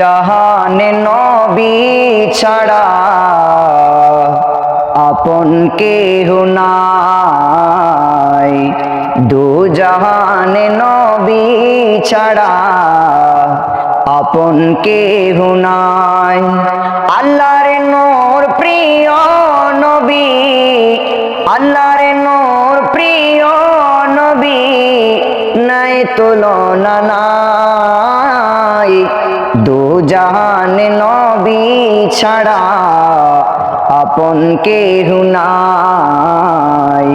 জাহানে নবী ছাড়া আপন কেহ নাই। দু জাহানে নবী ছাড়া আপন কেহ নাই। আল্লাহর নূর প্রিয় নবী, আল্লাহর নূর প্রিয় নবী, নাই তুলনা দু জাহান নবী ছাড়া আপন কেহ নাই।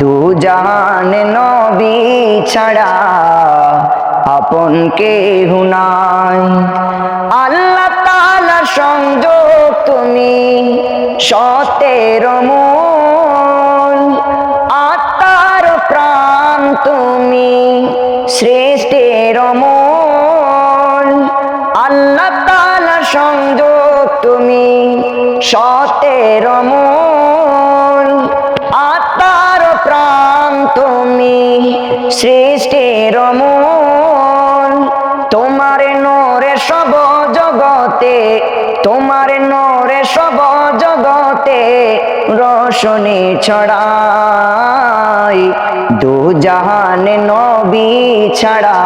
দু জাহান নবী ছাড়া আপন কেহ নাই। আল্লাহ তালা সংযোগ তুমি সতের মন আত্মার প্রাণ তুমি সৃষ্টির মন আল্লাহ তালা সংযোগ তুমি সতের মন আত্মার প্রাণ তুমি সৃষ্টির মন তোমার নোরে সব জগতে, তোমার নোরে সব জগতে রোশনি ছড়াই। দু জাহান নবী ছাড়া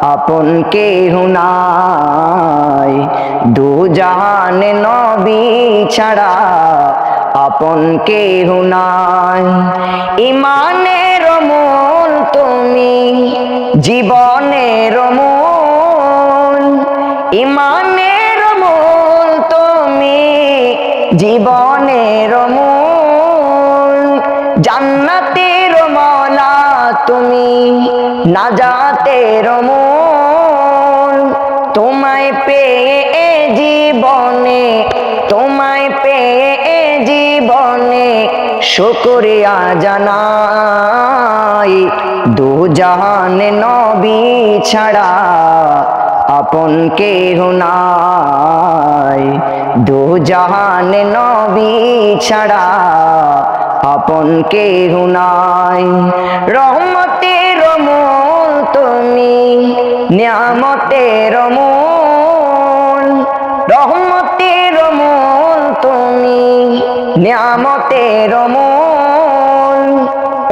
আপন কেহ নাই। দু জাহান নবী ছাড়া আপন কেহ নাই। ইমানের মূল তুমি, জীবনের মূল ইমানের মূল তুমি, জীবনের মূল জান্নাতের মলা তুমি। নাজাতের মূল তোমায় পেয়ে এ জীবনে, তোমায় পেয়ে এ জীবনে শুকরিয়া জানাই। দু জাহান নবী ছাড়া আপন কেহ নাই। দু জাহান নবী ছাড়া আপন কেহ নাই। রহমতের মূল তুমি নিয়ামতের মূল, রহমতের মূল তুমি নিয়ামতের মূল,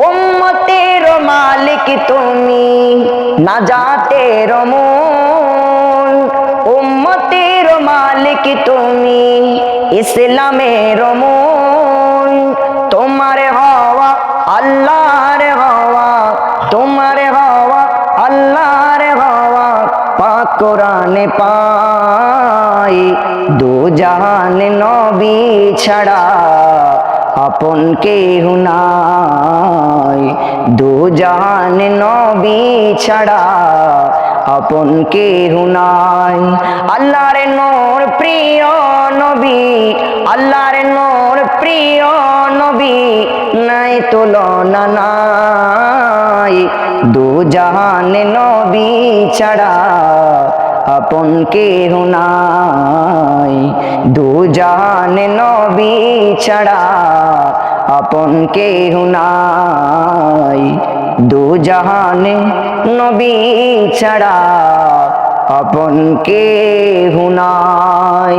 উম্মতের মালিক তুমি নাজাতের মূল, উম্মতের মালিক তুমি ইসলামের মূল। পাক কোরআনে পাই, দু জাহান নবী ছাড়া আপন কেহ নাই। দু জাহান নবী ছাড়া আপন কেহ নাই। আল্লাহর নূর প্রিয় নবী, আল্লাহর নূর প্রিয় নবী, নাই তুলনা নাই দু জাহান নবী ছাড়া আপন কেহ নাই। দু জাহান নবী ছাড়া আপন কেহ নাই। দু জাহান নবী ছাড়া আপন কেহ নাই।